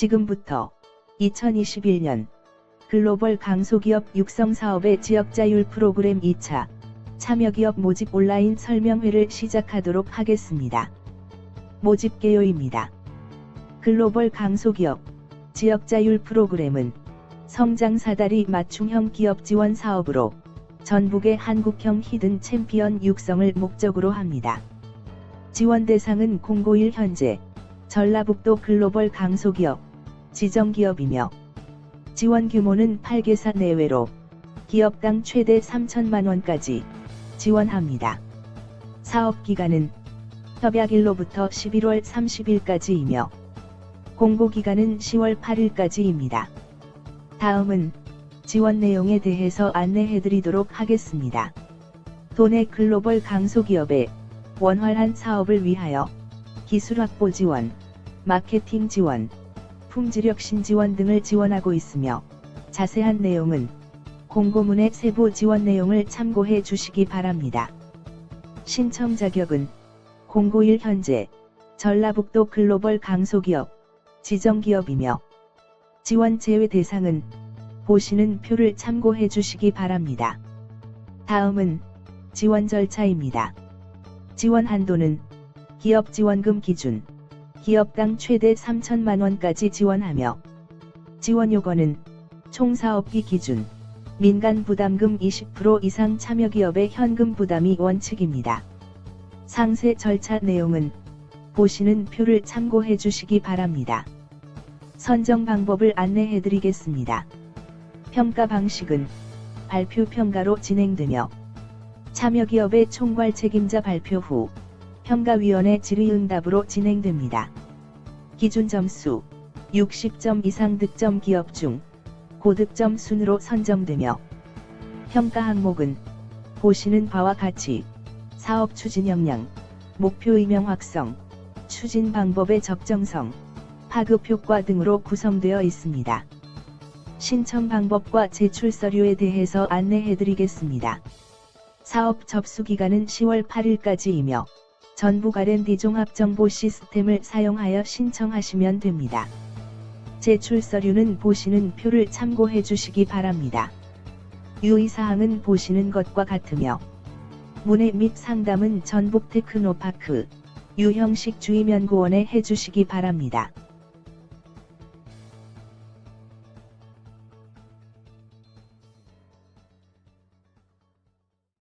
지금부터 2021년 글로벌 강소기업 육성 사업의 지역자율 프로그램 2차 참여기업 모집 온라인 설명회를 시작하도록 하겠습니다. 모집 개요입니다. 글로벌 강소기업 지역자율 프로그램은 성장 사다리 맞춤형 기업 지원 사업으로 전북의 한국형 히든 챔피언 육성을 목적으로 합니다. 지원 대상은 051 현재 전라북도 글로벌 강소기업 지정기업이며 지원 규모는 8개사 내외로 기업당 최대 3천만 원까지 지원합니다. 사업 기간은 협약일로부터 11월 30일까지이며 공고 기간은 10월 8일까지입니다. 다음은 지원 내용에 대해서 안내해드리도록 하겠습니다. 도내 글로벌 강소기업의 원활한 사업을 위하여 기술 확보 지원, 마케팅 지원, 품질혁신 지원 등을 지원하고 있으며 자세한 내용은 공고문의 세부 지원 내용을 참고해 주시기 바랍니다. 신청 자격은 091 현재 전라북도 글로벌 강소기업 지정기업이며 지원 제외 대상은 보시는 표를 참고해 주시기 바랍니다. 다음은 지원 절차입니다. 지원 한도는 기업 지원금 기준 기업당 최대 3천만 원까지 지원하며 지원 요건은 총 사업비 기준 민간 부담금 20% 이상 참여 기업의 현금 부담이 원칙입니다. 상세 절차 내용은 보시는 표를 참고해 주시기 바랍니다. 선정 방법을 안내해 드리겠습니다. 평가 방식은 발표 평가로 진행되며 참여 기업의 총괄 책임자 발표 후 평가위원회 질의응답으로 진행됩니다. 기준 점수 60점 이상 득점 기업 중 고득점 순으로 선정되며 평가 항목은 보시는 바와 같이 사업 추진 역량, 목표 이명 확성, 추진 방법의 적정성, 파급 효과 등으로 구성되어 있습니다. 신청 방법과 제출 서류에 대해서 안내해 드리겠습니다. 사업 접수 기간은 10월 8일까지이며 전북 R&D 종합정보 시스템을 사용하여 신청하시면 됩니다. 제출 서류는 보시는 표를 참고해 주시기 바랍니다. 유의사항은 보시는 것과 같으며 문의 및 상담은 전북 테크노파크 유형식 주임연구원에 해주시기 바랍니다.